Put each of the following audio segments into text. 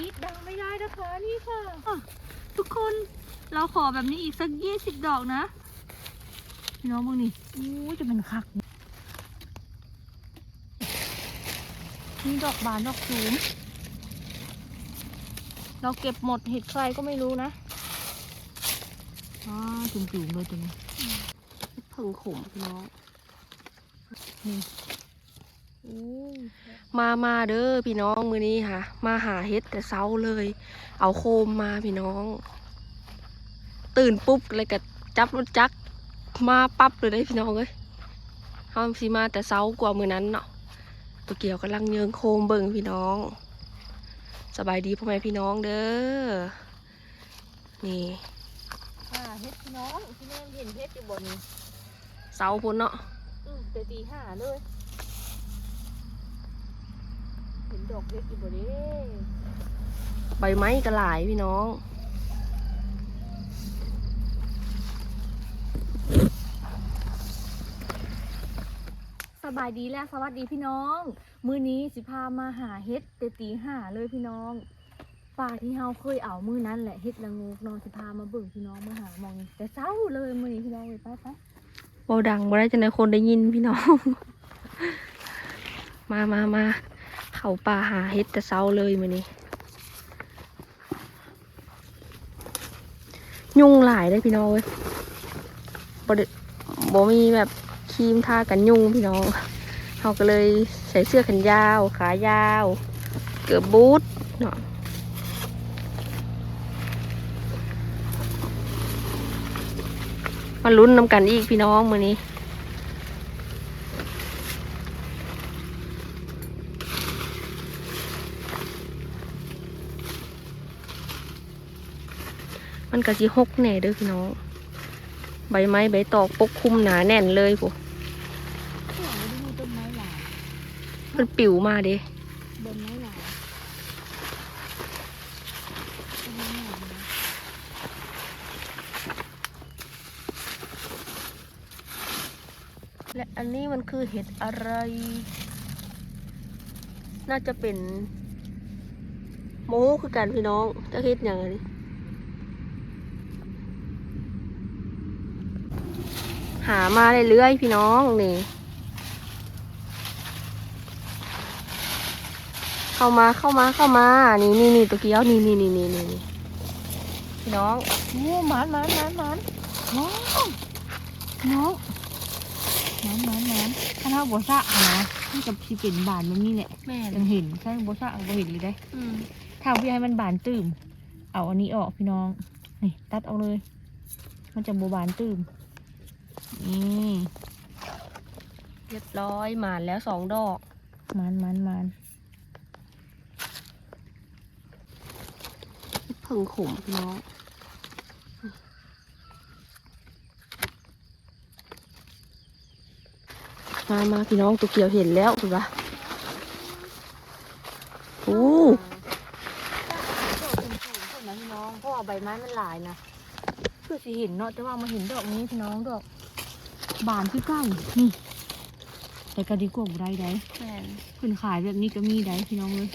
รีดดังไม่ได้นะคะนี่ค่ะอะ ทุกคนเราขอแบบนี้อีกสักยี่สิบดอกนะพี่น้องมึงนี่อู้จะเป็นคักนี่ดอกบานดอกสูงเราเก็บหมดเห็ดใครก็ไม่รู้นะอ่าจุ่มๆเลยตัวนี้เพิ่งขมพี่น้องนี่ มามาเด้อพี่น้องมือนี้ค่ะ มาหาเฮ็ดแต่เช้าเลย เอาโคมมาพี่น้อง ตื่นปุ๊บเลยก็จับรถจักรมาปั๊บเลยได้พี่น้องเอ้ยเฮาสิมาแต่เช้ากว่ามือนั้นเนาะตัวเกี่ยวกำลังเยิงโคมเบิ่งพี่น้อง สบายดีพ่อแม่พี่น้องเด้อนี่อ่าเห็ดพี่น้องพี่แม่เห็นเห็ดอยู่บนนี้เสาพุ่นเนาะอืมแต่ตีห้าเลย เห็นดอกเล็กอยู่บนนี้ใบไม้ก็หลายพี่น้อง สบายดีแล้วสวัสดีพี่น้อง มื้อนี้สิพามาหาเฮ็ดแต่ตีห้าเลยพี่น้องป่าที่เฮาเคยเอามื้อนั้นแหละเฮ็ดละงูกเนอนสิพามาเบิ่งพี่น้องมาหามองแต่เช้าเลยมื้อนี้พี่น้องเลยไปไปเบาดังบ่ได้จะในคนได้ยินพี่น้อง มามามา เขาป่าหาเฮ็ดแต่เช้าเลยมื้อนี้ยุงหลายได้พี่น้องเว้ยบ่บ่มีแบบครีมทากันยุงพี่น้องเขาก็เลยใส่เสื้อแขนยาว ขายาว เกือบบูทเนาะมาลุ้นน้ำกันอีกพี่น้องมื้อนี้ มันก็สิหกแหน่เด้อพี่น้อง ใบไม้ใบตอกปกคลุมหนาแน่นเลยปุ๊ข้างหลังไม่ได้มีต้นไม้หลายมันปิวมาเด้ต้นไม้หลายต้นไม้หลายนะและอันนี้มันคือเห็ดอะไร น่าจะเป็นโมคือกันพี่น้องจะเห็ดอย่างไร หามาเรื่อยๆพี่น้องนี่เข้ามาเข้ามาเข้ามา นี่นี่นี่ตัวเกี้ยวนี่นี่นี่นี่นี่นี่พี่น้องโอ้หมานหมานหมานหมานน้องน้องหมานหมานหมานถ้าเราบัวสะหาที่กับสิเป็นบานมันนี่แหละแม่ยังเห็นใช่บัวสะบัวเห็นเลยได้อืมถ้าพี่ให้มันบานตื่มเอาอันนี้ออกพี่น้องนี่ตัดออกเลย มันจะบัวบานตื่ม นี่เรียบร้อยหมานแล้วสองดอกมันมันมันเพิ่งขมพี่น้องมามาพี่น้องตัวเกียวเห็นแล้วถูกปะโอ้นะพี่น้องเพราะว่าใบไม้มันหลายนะเพื่อสิเห็นเนาะแต่ว่ามาเห็นดอกนี้พี่น้องดอก บานที่ใกล้นี่แต่ก็ดีกว่าบ่ได้ได้แม่นเพิ่นขายแบบนี้ก็มีได้พี่น้องเลย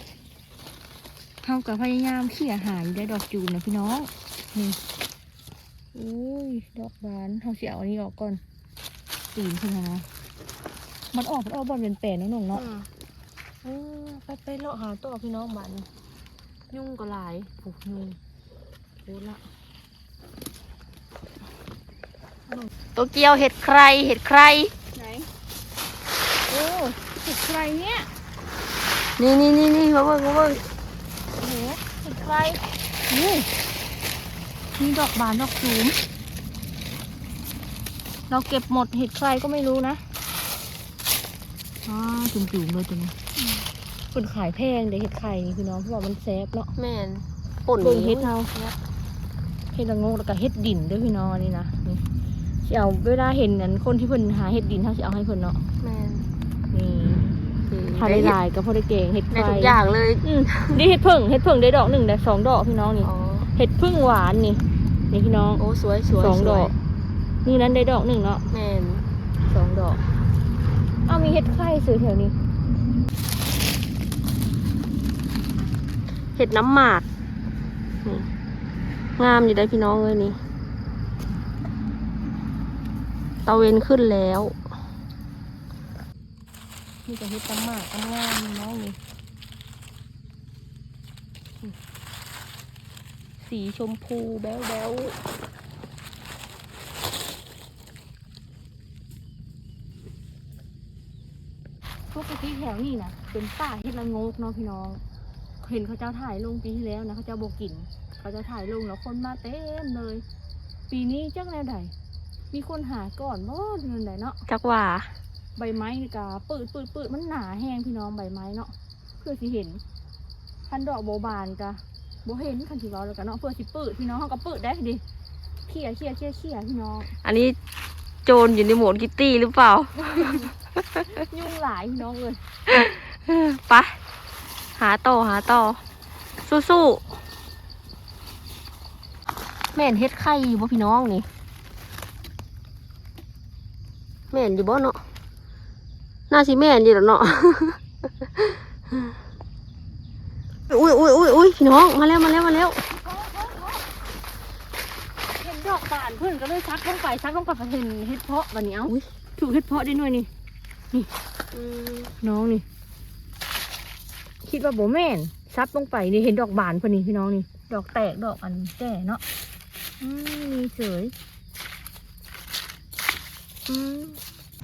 เท่ากับพยายามเขี่ยหายได้ดอกจูนนะพี่น้องนี่อุ้ยดอกบานเขาเสียเอาอันนี้ออกก่อนตีนขึ้นมานะมันออกมันออกบอลเป็นแปลนๆเนาะหนุ่งเนาะอืมเออไปไปเลาะหาตัวพี่น้องบ้านนี่ยุ่งก็หลายผูกยุ่งโอ้ละ ตัวเกียวเห็ดใครเห็ดใคร ไหน โอ้ติดใครเนี่ยนี่นี่นี่นี่มาเบิ่งมาเบิ่งโอ้โหติดใครนี่มีดอกบานดอกสูงเราเก็บหมดเห็ดใครก็ไม่รู้นะอ่าจุ่มๆเลยตัวนี้เป็นขายแพงเดี๋ยวเห็ดไข่นี่พี่น้องเพราะว่ามันแซ่บเนาะแม่นป่นเบิ่งเห็ดเฮาเห็ดละโงกแล้วก็เห็ดดินด้วยพี่น้องอันนี่นะนี่ สิเอาเวลาเห็นนั้นคนที่เพิ่นหาเห็ดดินเขาสิเอาให้เพิ่นเนาะแม่นนี่คือทาได้หลายก็พอได้เก่งเห็ดได้ไข่ทุกอย่างเลยอืมนี่เห็ดเพิ่งเห็ดเพิ่งได้ดอกหนึ่งได้สองดอกพี่น้องนี่อ๋อเห็ดพึ่งหวานนี่นี่พี่น้องโอ้สวยสวยสองสดวอยกนี่นั้นได้ดอกหนึ่งเนาะแม่นสองดอกอ้าวมีเห็ดไข่สื่อแถวนี้ เห็ดน้ำหมากนี่งามอยู่ได้พี่น้องเลยนี่ ตะเวนขึ้นแล้วนี่จะเห็ดน้ำหมากงามๆน้องนี่สีชมพูแบ๊วแบ๊วๆปกติแถวนี้นะเป็นป่าเฮ็ดละโงกเนาะพี่น้อง เห็นเขาเจ้าถ่ายลงปีที่แล้วนะเขาเจ้าโบกิน เขาเจ้าถ่ายลงแล้วคนมาเต็มเลย ปีนี้จังแนวใด มีคนหาก่อนบ่เดือนใดเนาะจักว่า ใบไม้นี่กาปืดปืดปืดมันหนาแห้งพี่น้องใบไม้เนาะเพื่อสิเห็นพันดอกโบบานกะโบเห็นคันสิเว้าแล้วกันเนาะเพื่อสิปืดพี่น้องเขาก็ปืดได้ดิเขี่ยเขี่ยเขี่ยเขี่ยพี่น้องอันนี้โจรอยู่ในโหมดกิตตี้หรือเปล่า ยุ่งหลายพี่น้องเลยไปหาต่อหาต่อสู้ๆแม่นเฮ็ดไข่อยู่บ่พี่น้องนี่ แม่นอยู่บ่เนาะน่าสิแม่นอยู่แล้วเนาะอุ้ยอุ้ยอุ้ยอุ้ยพี่น้องมาแล้วมาแล้วมาแล้วเห็นดอกบานเพื่อนก็เลยซักลงไปซักลงไปเห็นเห็ดเพาะวันนี้เอ้าอุ๊ยถูกเห็ดเพาะได้หน่อยนี่น้องนี่ คิดว่าโบแม่นซับลงไปนี่เห็นดอกบานพอดีพี่น้องนี่ ดอกแตกดอกอันแก่เนาะอืมมีเฉยอืม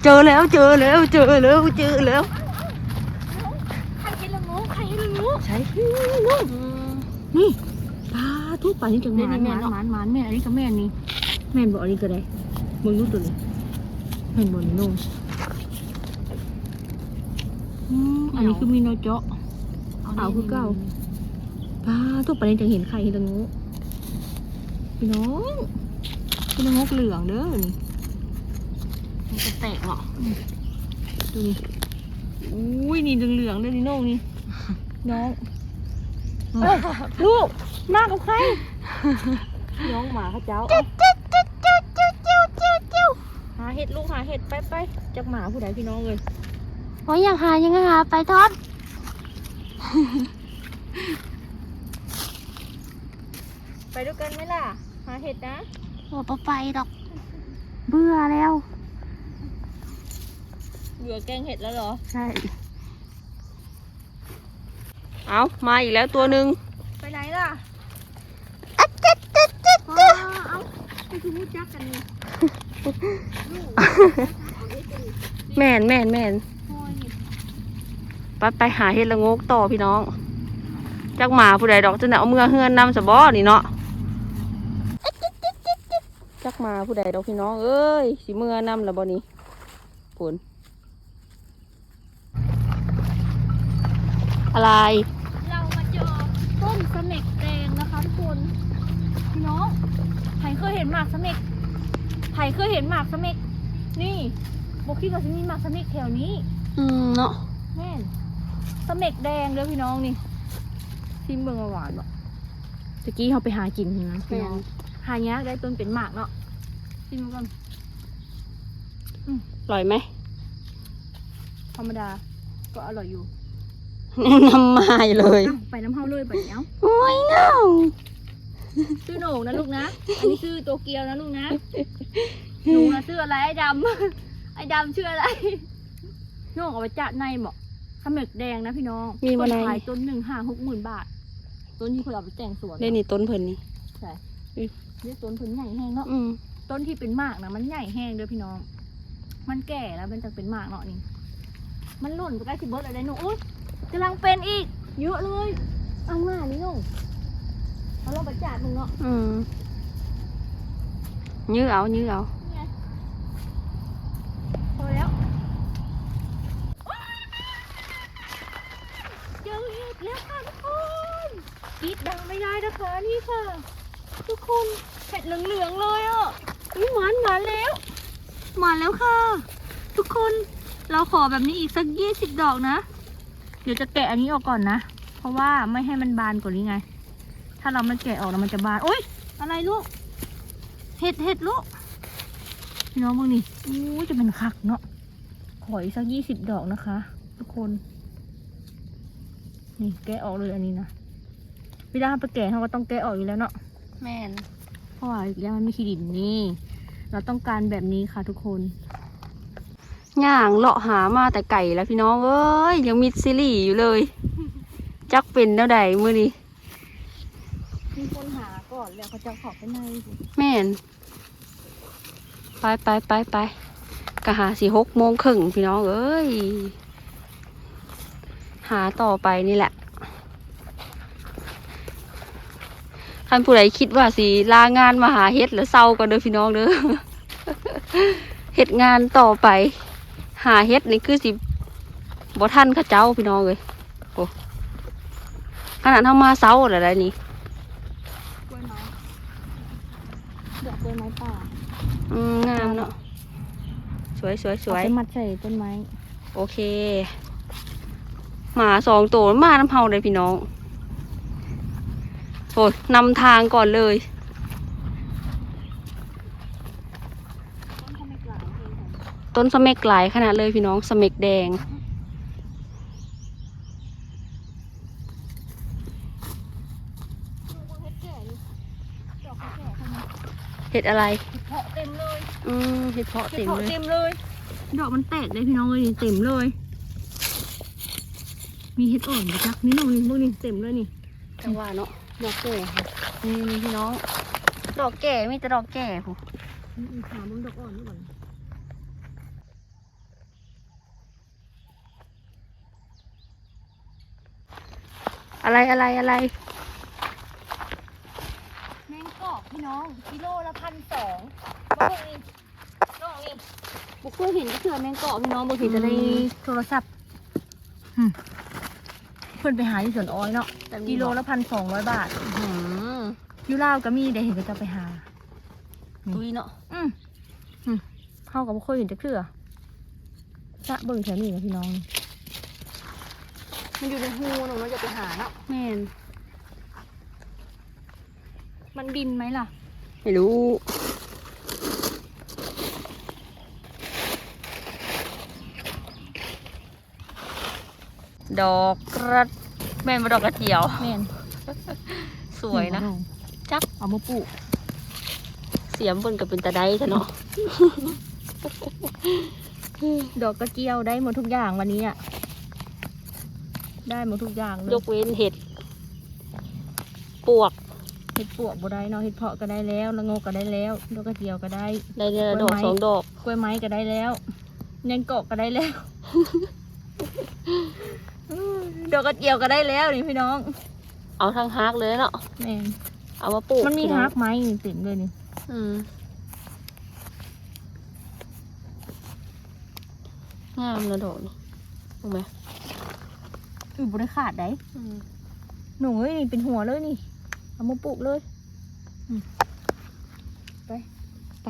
เจอแล้วเจอแล้วเจอแล้วเจอแล้วใครเห็นละงูใครเห็นละงูใช่นี่ปลาทุกปลานี่จังหนี่มานนี่หแม่มานนเนาะหมานหมานแม่นอันนี้ก็แม่นนี่แม่นบอกอันนี้ก็ได้มึงรู้ตัวนี้แม่นบนนุ่งอืมอันนี้คือมีนอเจาะเอาคือเก่าปลาทุกปลานี่จะเห็นใครเห็นละงูพี่น้องพี่น้องงกเหลืองเด้อนี่ มันจะแตกเหรอดูนี่อุ้ยนี่เหลืองๆเด้อนี่น้องนี่น้องเอ้ยลูกมากับใครน้องหมาเขาเจ้าเอาหาเห็ดลูกหาเห็ดไปไปจากหมาผู้ใดพี่น้องเลยโอ้ยอยากหายังไงหาไปทอดไปด้วยกันไหมล่ะ หาเห็ดนะโอ้ไปดอก เบื่อแล้ว เบื่อแกงเห็ดแล้วเหรอ ใช่ เอามาอีกแล้วตัวหนึ่งไปไหนล่ะอ๋อเอาไปคือมูจักกันนี่ลูกเอาเห็ดกันนี่แม่นแม่นแม่นพอยนี่ไปไปหาเห็ดละโงกต่อพี่น้อง จักหมาผู้ใดดอกจะเนี่ยเอาเมื่อเฮือนนำสะบอนี่เนาะจักหมาผู้ใดดอกพี่น้องเอ้ยสิเมื่อนำละบ่นี้ผล อะไร เรามาเจอต้นสะเม็กแดงนะคะทุกคนพี่น้องไผ่เคยเห็นหมากสะเม็กไผ่เคยเห็นหมากสะเม็กนี่บอกคิดว่าจะมีหมากสะเม็กแถวนี้ อืมเนาะแม่นสะเม็กแดงเด้อพี่น้องนี่ชิมเบิ่งว่าหวานบ่ตะกี้เขาไปหากินใช่ไหมพี่น้องหายากได้ต้นเป็นหมากเนาะชิมก่อนอร่อยไหมธรรมดาก็อร่อยอยู่ น้ำมาเลยอะไปน้ำเฮาเลยไปเนี้ยโอ้ยน้องชื่อโหน่งนะลูกนะ อันนี้ชื่อโตเกียวนะลูกนะหนูนะชื่ออะไรไอ้ดำไอ้ดำชื่ออะไรโหน่งเอาไปจัดในบอกสะเม็กแดงนะพี่น้องมีบ่ต้นในขายต้นหนึ่งห้าหกหมื่นบาท ต้นที่เพื่อเอาไปแต่งสวนเล่นนี่ต้นเพิ่นนี่เรียกต้นผลใหญ่แห้งเนาะ อืมต้นที่เป็นหมากนะมันใหญ่แห้งเด้อพี่น้อง มันแก่แล้วมันจะเป็นหมากเนาะนี่ มันหล่นไปใกล้สิเบิร์ดอะไรหนูอุ้ย กำลังเป็นอีก เยอะเลย เอามานี่หนูเอาลงไปจัดมึงเนาะอืมยื้อเอายื้อเอานี่ไงพอแล้วเจอเห็ดแล้วค่ะทุกคนกรีดดังไม่ได้นะคะนี่ค่ะ ทุกคนเห็ดเหลืองๆเลยอะนี่หวานหวานแล้วมาแล้วค่ะ ทุกคนเราขอแบบนี้อีกสักยี่สิบดอกนะ เดี๋ยวจะแกะอันนี้ออกก่อนนะ เพราะว่าไม่ให้มันบานกว่านี้ไง ถ้าเราไม่แกะออกแล้วมันจะบานโอ๊ยอะไรลูก เห็ดเห็ดลูกพี่น้องมึงนี่อู้จะเป็นคักเนาะขออีกสักยี่สิบดอกนะคะ ทุกคน นี่แกะออกเลยอันนี้นะเวลาเราไปแกะเราก็ต้องแกะออกอยู่แล้วเนาะแม่นเพราะว่าอีกแล้วมันไม่ขี้ดินนี่ เราต้องการแบบนี้ค่ะทุกคน ย่างเลาะหามาแต่ไก่แล้วพี่น้องเอ้ยยังมีซีรีส์อยู่เลย จักเป็นแนวใดมื้อนี้มีคนหาก่อนแล้วเขาจะขอไปในแม่น ไปไปไปไปกะหาสี่หกโมงครึ่งพี่น้องเอ้ย หาต่อไปนี่แหละท่านผู้ใดคิดว่าสิลางานมาหาเฮ็ดแล้วเศร้าก็เด้อพี่น้องเด้อเฮ็ดงานต่อไป หาเฮ็ดนี่คือสิบ่ทันเข้าเจ้าพี่น้องเลยโอ้ขนาดเฮามาเช้าแล้วได้นี่กล้วยไม้ดอกกล้วยไม้ป่าอืมงามเนาะสวยสวยสวยเอาไปมัดใส่ต้นไม้ โอเคหมาสองตัวมาน้ำเฮาเลยพี่น้องโอ้ยนำทางก่อนเลย ต้นเขาไม่กลางเองค่ะต้นสะเม็กหลายขนาดเลยพี่น้องสะเม็กแดงดูว่าเห็ดแก่นี่ดอกเขาแก่ทำไมเห็ดอะไรเห็ดเพาะเต็มเลยอืมเห็ดเพาะเห็เต็ดมเพาะเลย เต็มเลย ดอกมันแตกเลยพี่น้องเลยนี่เต็มเลย มีเห็ดอ่อนไปจักนี่น้องนี่พวกนี้เต็มเลยนี่จังว่าเนาะดอกแก่ค่ะนี่นี่พี่น้อง ดอกแก่มีแต่ดอกแก่ผู้นี่ถามมึงดอกอ่อนนี่ก่อน อะไรอะไรอะไร แมงกอกพี่น้องกิโลละพันสองบ้องนี่น้องนี่บุกเคยเห็นก็เถื่อแมงกอกพี่น้องบุกเห็นจะในโทรศัพท์อืม เพื่อนไปหาที่สวนอ้อยเนาะกิโลละพันสองร้อยบาทหืมอยูลาวก็มีเดี๋ยวเห็นก็จะไปหา ตุยเนาะอืมอืมเข้ากับบ่เคยเห็นจะเถื่อสะเบิ่งแถวนี้นะพี่น้อง มันอยู่ในหูหนูเราจะไปหาเนาะแม่นมันบินไหมล่ะ ไม่รู้ดอกกระแม่นมาดอกกระเจียว แม่นสวยนะ จักเอามาปลูกเสียมเบิ่นกับเป็นตะไดซะเนาะ ดอกกระเจียวได้หมดทุกอย่างวันนี้อะ ได้หมดทุกอย่างเลยยกเว้นเห็ดปวกเห็ดปวกบ่ได้เนาะเห็ดเพาะก็ได้แล้วละโงกก็ได้แล้วดอกกระเจียวก็ได้ได้เดือนละกดล้อวยกไม้สองดอกกล้วยไม้ก็ได้แล้วยังเกาะก็ได้แล้วดอกกระเจียวก็ได้แล้วนี่พี่น้อง เอาทั้งฮากเลยเนาะแม่นเอามาปลูกมันมีพี่องฮักไม้นี่เต็มเลยนี่อืมงามนะดอกนี่ถูกไหม อือบริขาดได้อืมหนูเอ้ยนี่เป็นหัวเลยนี่ เอามาปลูกเลยอืมไป ไป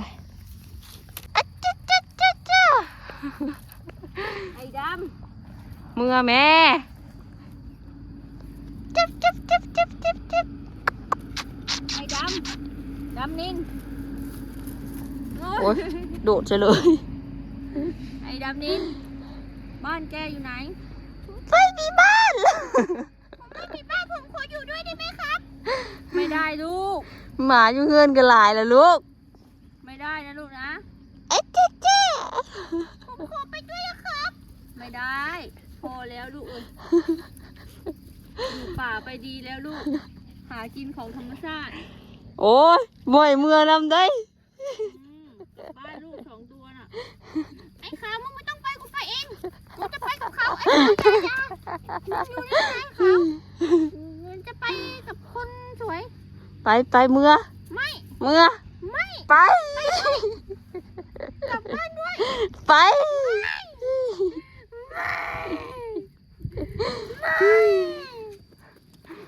ไอ้ดเมื่อแม่ำจับจับจับจับจับจับไอ้ดำ ดำนิ่ง โอ๊ยโดดจะเลย ไอ้ดำนิ่ง บ้านแกอยู่ไหนไม่มีบ้าน ไม่มีบ้านผมขออยู่ด้วยได้ไหมครับ ไม่ได้ลูก หมาอยู่เงินกันหลายแล้วลูก ไม่ได้นะลูกนะ เอ๊ะเจ๊เจ๊ผมขอไปด้วยนะครับ ไม่ได้ พอแล้วลูกเอ้ยอยู่ป่าไปดีแล้วลูก หากินของธรรมชาติโอ้ยบ่อยเมื่อนำได้อืมบ้านลูกสองตัวน่ะ ไอ้ขาวมึงไม่ต้องไปกูไป เองกูจะไปกับเขาไอ้ขาวอย่าอย่ามึงอยู่ได้ไงขาวมึงจะไปกับคนสวย ไปไปเมื่อ ไม่เมื่อ ไม่ไป กลับบ้านด้วย ไป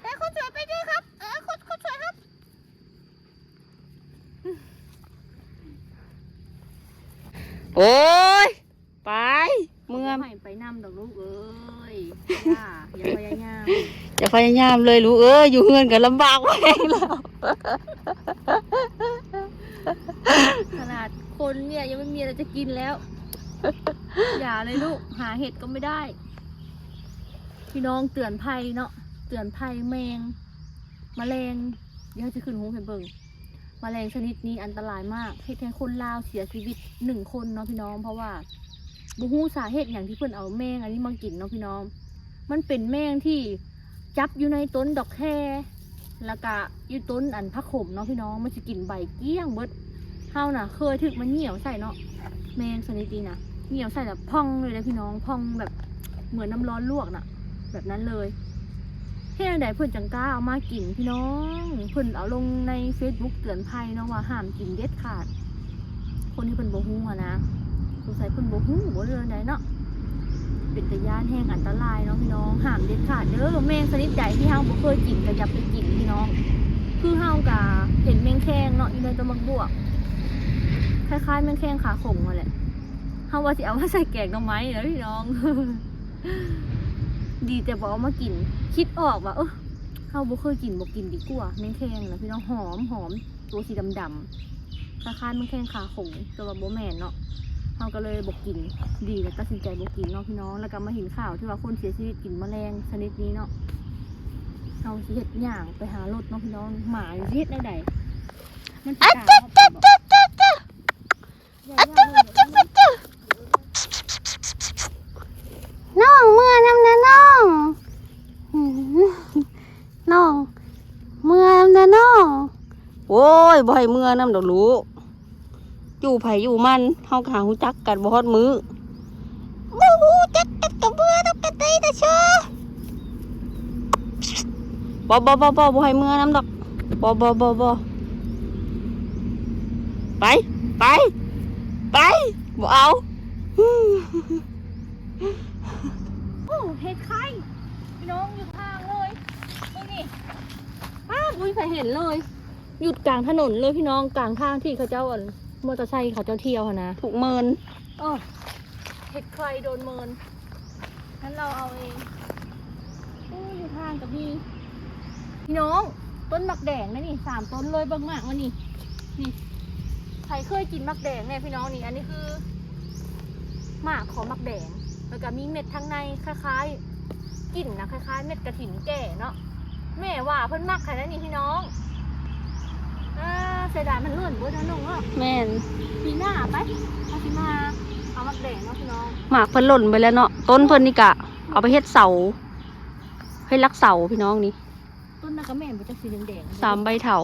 แต่ไอ้คนสวยไปด้วยครับ เออคนคนสวยครับโอ้ยไป เมื่อให้ไปนำดอกลูกเอ้ยอย่าอย่าพยายามจะพยายามเลยลูกเอ้ยอยู่เงินกันลำบากไว้แล้วขนาดคนเนี่ยยังไม่มีอะไรจะกินแล้ว อย่าเลยลูกหาเห็ดก็ไม่ได้ พี่น้องเตือนภัยเนาะเตือนภัยแมงแมลงเดี๋ยวจะขึ้นหูให้เบิ่งแมลงชนิดนี้อันตรายมากเฮ็ดให้คนลาวเสียชีวิตหนึ่งคนเนาะพี่น้องเพราะว่า บ่ฮู้สาเหตุอย่างที่เพิ่อนเอาแมงอันนี้มากินเนาะพี่น้อง มันเป็นแมงที่จับอยู่ในต้นดอกแคแล้วก็อยู่ต้นอันพักขมเนาะพี่น้อง มันจะกินใบเกี้ยงเบิดเฮาน่ะ เคยถึกมันเหนียวใส่เนาะแมงชนิดนี้นะเหนียวใส่แบบพองเลยนะพี่น้องพองแบบเหมือนน้ำร้อนลวกน่ะ แบบนั้นเลยเฮ็ดจั่งใดเพิ่อนจังก้าเอามากินพี่น้องเพิ่อนเอาลงใน Facebook เตือนภัยเนาะว่าห้ามกินเด็ดขาด คนที่เพิ่นบ่ฮู้อะนะ สงสัยเพิ่นบ่ฮู้บ่เรื่องใดเนาะเป็นตะยานแห้งอันตรายเนาะพี่น้องห้ามเด็ดขาดเด้อแมงชนิดใดที่เฮาบ่เคยกินก็อย่าไปกินพี่น้อง คือเฮากะเห็นแมงแคงเนาะอยู่ในต้นมักบวกคล้ายๆแมงแคงขาขงนั่นแหละเฮาว่าสิเอามาใส่แกงหน่อไม้เด้อพี่น้อง ดีแต่บ่เอามากิน คิดออกว่าเออเฮาบ่เคยกินบ่กินดีกว่าแมงแคงนะพี่น้องหอมหอมตัวสีดำๆคล้ายๆแมงแคงขาขงต่ว่าบ่แม่นเนาะ เราก็เลยบอกกินดีแล้วตัดสินใจบอกกินเนาะพี่น้อง แล้วก็มาเห็นข่าวที่ว่าคนเสียชีวิตกินแมลงชนิดนี้เนาะเราเฮ็ดย่างไปหารถเนาะพี่น้องหมาเฮ็ดได้ใดมันสิกล้าเข้าไปบอกอย่าย่างเลยน้องเมื่อนำนะน้องหืมน้อง เมื่อนำนะน้อง โอ้ยบ่ให้เมื่อน้ำดอกลูก อยู่ไผอยู่มันเฮาก็หาฮู้จักกันบ่ฮอดมือบ่ฮู้จักกันกับเมื่อต้องกันได้แต่เชอบ่บ่บ่บ่บ่ให้เมื่อนำดอกบ่บ่บ่บ่ไปไปไปบ่เอาโอ้เฮ็ดไข่พี่น้องอยู่ทางเลยดูนี่อ้าวอุ้ยใครเห็นเลย หยุดกลางถนนเลยพี่น้องกลางทางที่เขาเจ้าอะ มอเตอร์ไซค์เขาเจ้าเที่ยวอะนะถูกเมินเออเห็ดใครโดนเมินงั้นเราเอาเองโอ้ยอยู่ทางกับพี่พี่น้อง ต้นมักแดงนะนี่สามต้นเลยเบางมากมานี่นี่ใครเคยกินมักแดงเนี่ยพี่น้องนี่ อันนี้คือหมากของมักแดงแล้วก็มีเม็ดทางในคล้ายๆกลิ่นนะคล้ายๆ เม็ดกระถินแก่เนาะแม่ว่าเพิ่นมักใครนะนี่พี่น้อง อ่าเสียดายมันเลื่อนเบิดนะน้องเนาะแม่นปีหน้าไปเอาสิมาเอามักแดงเนาะพี่น้องหมากเพิ่นหล่นไปแล้วเนาะต้นเพิ่นนี่กะ เอาไปเฮ็ดเสาให้รักเสาพี่น้องนี่ต้นนักกระแม่นมันจะสีแดงๆสามใบเถา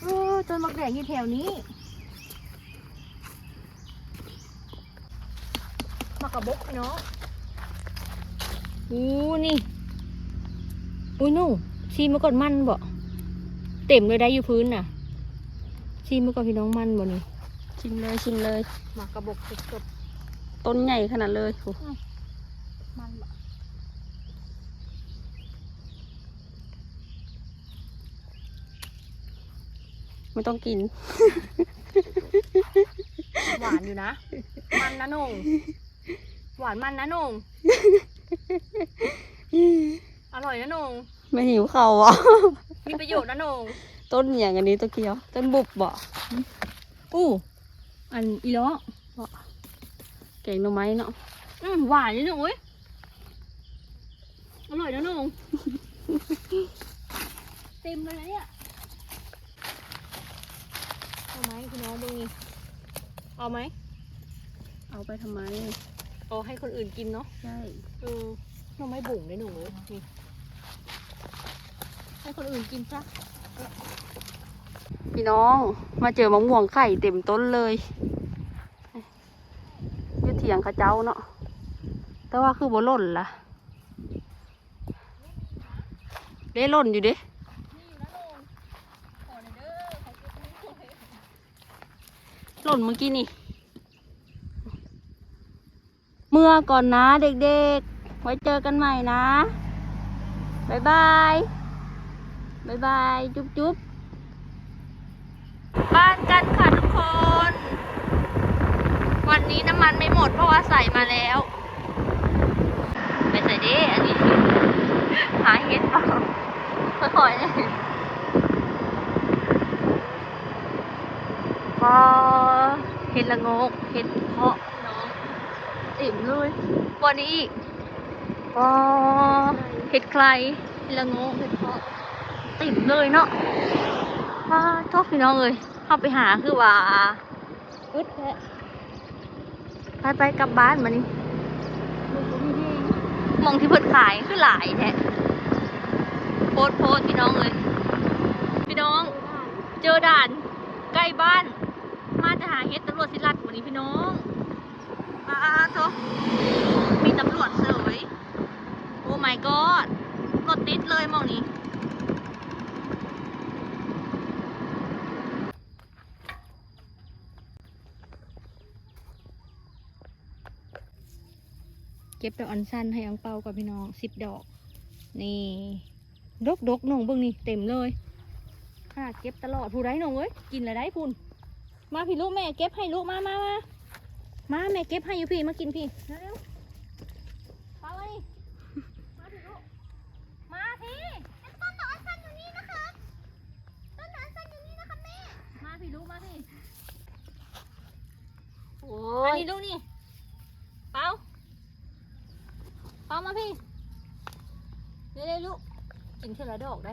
เออต้นมักแดงอยู่แถวนี้มักกระบกพี่น้องอู้นี่อุ้ยนู่ชีมาก่อนมันบ่ เต็มเลยได้อยู่พื้นน่ะชีมาก่อนพี่น้องมันบ่นี่ชิมเลยชิมเลยมักกระบกสดต้นใหญ่ขนาดเลยโอ้ๆมันบ่ไม่ต้องกิน หวานอยู่นะ มันนะหนงหวานมันนะหนงอร่อยนะหนง ไม่หิวเขาวอะมีประโยชน์นะหนงต้นอย่างอันนี้ตัวเกียว ต้นบุบบ่อู้อันอีล้อแกงหน่อไม้เนาะอืมหวานนี่หนูยอร่อยนะหนูเต็มเลยนะเนี่ยเอาไหมคุณน้องดูนี่เอาไหม เอาไปทำไมเอาให้คนอื่นกินเนาะใช่เออหน่อไม้บุ๋งเลยหนูนี่ ให้คนอื่นกินซะพี่น้องมาเจอมะม่วงไข่เต็มต้นเลยยืดเถียงข้าเจ้าเนาะแต่ว่าคือบ่หล่นล่ะเด้หล่นอยู่เด้นี่อยู่นะหนูขอหน่อยเด้อขอเก็บนิดหน่อยหล่นเมื่อกี้นี่ เมื่อก่อนนะเด็กๆ ไว้เจอกันใหม่นะ บ๊ายบาย บายบาย จุ๊บจุ๊บบ้านกันค่ะทุกคน วันนี้น้ำมันไม่หมดเพราะว่าใส่มาแล้ว ไปใส่ดิอันนี้ หาเห็ดเปล่าค่อยๆเนี่ยพอเห็ดละงกเห็ดเพาะน้องอิ่มเลยวันนี้อีกพอเห็ดใครเห็ดละงกเห็ดเพาะ ติ่มเลยเนาะว้าโทษพี่น้องเลยเข้าไปหาคือว่าอึดแท้ไปไปกลับบ้านมานี่มองที่เพิ่นขายคือหลายแท้โพดโพดพี่น้องเลย พี่น้อง เจอด่านใกล้บ้าน มาจะหาเฮ็ดตำรวจสิรัดวันนี้พี่น้องอาโทมีตำรวจเสยโอ้ my god รถติดเลยมองนี้ เก็บดอกอันสั้นให้อังเปากับพี่น้องสิบดอก นี่ดกดกๆหนองเบิ่งนี่เต็มเลยขนาดเก็บตลอดผู้ไรหนองเอ้ยกินแล้วได้พุ่นมาพี่ลูกแม่เก็บให้ลูกมามามามาแม่เก็บให้อยู่พี่มากินพี่เร็วๆไปเลยมาพี่ลูกมาพี่ต้นหนอนสั้นอยู่นี่นะคะต้นหนอนสั้นอยู่นี่นะคะแม่มาพี่ลูกมาพี่โอ้ยอันนี้ลูกนี่เปาเปามาพี่เร็วๆลูกกินเท่าละดอกได้